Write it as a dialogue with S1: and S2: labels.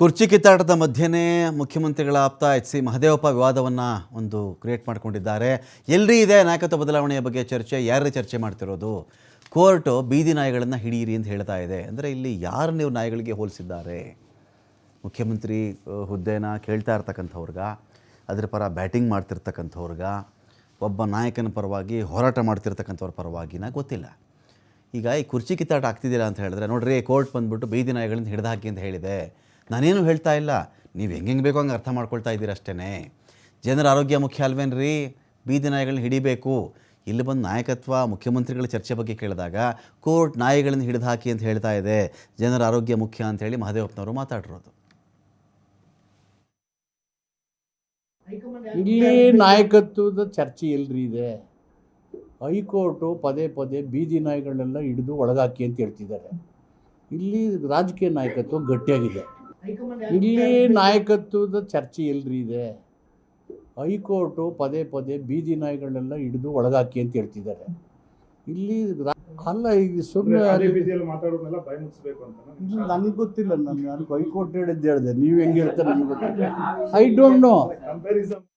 S1: ಕುರ್ಚಿ ಕಿತ್ತಾಟದ ಮಧ್ಯೆನೇ ಮುಖ್ಯಮಂತ್ರಿಗಳ ಆಪ್ತ ಎಚ್ ಸಿ ಮಹದೇವಪ್ಪ ವಿವಾದವನ್ನು ಒಂದು ಕ್ರಿಯೇಟ್ ಮಾಡಿಕೊಂಡಿದ್ದಾರೆ. ಎಲ್ರಿ ಇದೆ ನಾಯಕತ್ವ ಬದಲಾವಣೆಯ ಬಗ್ಗೆ ಚರ್ಚೆ ಯಾರೇ ಚರ್ಚೆ ಮಾಡ್ತಿರೋದು? ಕೋರ್ಟು ಬೀದಿ ನಾಯಿಗಳನ್ನು ಹಿಡಿಯಿರಿ ಅಂತ ಹೇಳ್ತಾ ಇದೆ. ಅಂದರೆ ಇಲ್ಲಿ ಯಾರು ನೀವು ನಾಯಿಗಳಿಗೆ ಹೋಲಿಸಿದ್ದಾರೆ? ಮುಖ್ಯಮಂತ್ರಿ ಹುದ್ದೆನ ಕೇಳ್ತಾ ಇರ್ತಕ್ಕಂಥವ್ರಿಗ, ಅದರ ಪರ ಬ್ಯಾಟಿಂಗ್ ಮಾಡ್ತಿರ್ತಕ್ಕಂಥವ್ರಿಗ, ಒಬ್ಬ ನಾಯಕನ ಪರವಾಗಿ ಹೋರಾಟ ಮಾಡ್ತಿರ್ತಕ್ಕಂಥವ್ರ ಪರವಾಗಿನ ಗೊತ್ತಿಲ್ಲ. ಈಗ ಈ ಕುರ್ಚಿ ಕಿತ್ತಾಟ ಆಗ್ತಿದ್ದೀರಾ ಅಂತ ಹೇಳಿದ್ರೆ, ನೋಡ್ರಿ, ಕೋರ್ಟ್ ಬಂದ್ಬಿಟ್ಟು ಬೀದಿ ನಾಯಿಗಳಿಂದ ಹಿಡ್ದು ಹಾಕಿ ಅಂತ ಹೇಳಿದೆ. ನಾನೇನು ಹೇಳ್ತಾ ಇಲ್ಲ? ನೀವು ಹೆಂಗೆ ಬೇಕೋ ಹಂಗೆ ಅರ್ಥ ಮಾಡ್ಕೊಳ್ತಾ ಇದ್ದೀರ ಅಷ್ಟೇ ಜನರ ಆರೋಗ್ಯ ಮುಖ್ಯ ಅಲ್ವೇನ್ರಿ? ಬೀದಿ ನಾಯಿಗಳನ್ನ ಹಿಡಿಬೇಕು. ಇಲ್ಲಿ ಬಂದು ನಾಯಕತ್ವ, ಮುಖ್ಯಮಂತ್ರಿಗಳ ಚರ್ಚೆ ಬಗ್ಗೆ ಕೇಳಿದಾಗ ಕೋರ್ಟ್ ನಾಯಿಗಳನ್ನು ಹಿಡಿದು ಹಾಕಿ ಅಂತ ಹೇಳ್ತಾ ಇದೆ. ಜನರ ಆರೋಗ್ಯ ಮುಖ್ಯ ಅಂತೇಳಿ ಮಹದೇವಪ್ಪನವರು ಮಾತಾಡಿರೋದು.
S2: ಇಲ್ಲಿ ನಾಯಕತ್ವದ ಚರ್ಚೆ ಎಲ್ರಿ ಇದೆ. ಹೈಕೋರ್ಟು ಪದೇ ಪದೇ ಬೀದಿ ನಾಯಿಗಳನ್ನೆಲ್ಲ ಹಿಡಿದು ಒಳಗಾಕಿ ಅಂತ ಹೇಳ್ತಿದ್ದಾರೆ. ಇಲ್ಲಿ ರಾಜಕೀಯ ನಾಯಕತ್ವ ಗಟ್ಟಿಯಾಗಿದೆ. ಇಲ್ಲಿ ನಾಯಕತ್ವದ ಚರ್ಚೆ ಎಲ್ರಿ ಇದೆ? ಹೈಕೋರ್ಟು ಪದೇ ಪದೇ ಬೀದಿ ನಾಯಿಗಳನ್ನೆಲ್ಲ ಹಿಡಿದು ಒಳಗಾಕಿ ಅಂತ ಹೇಳ್ತಿದ್ದಾರೆ. ಇಲ್ಲಿ ಅಲ್ಲ ಈಗ ಸುಮ್ಮನೆ ನನಗೆ ಗೊತ್ತಿಲ್ಲ ನಾನು ನನಗೆ ಹೈಕೋರ್ಟ್ ಹೇಳಿದ್ದು ಹೇಳಿದೆ ನೀವು ಹೆಂಗೆ ಹೇಳ್ತಾರೆ ನನಗೆ ಗೊತ್ತಿಲ್ಲ. I don't know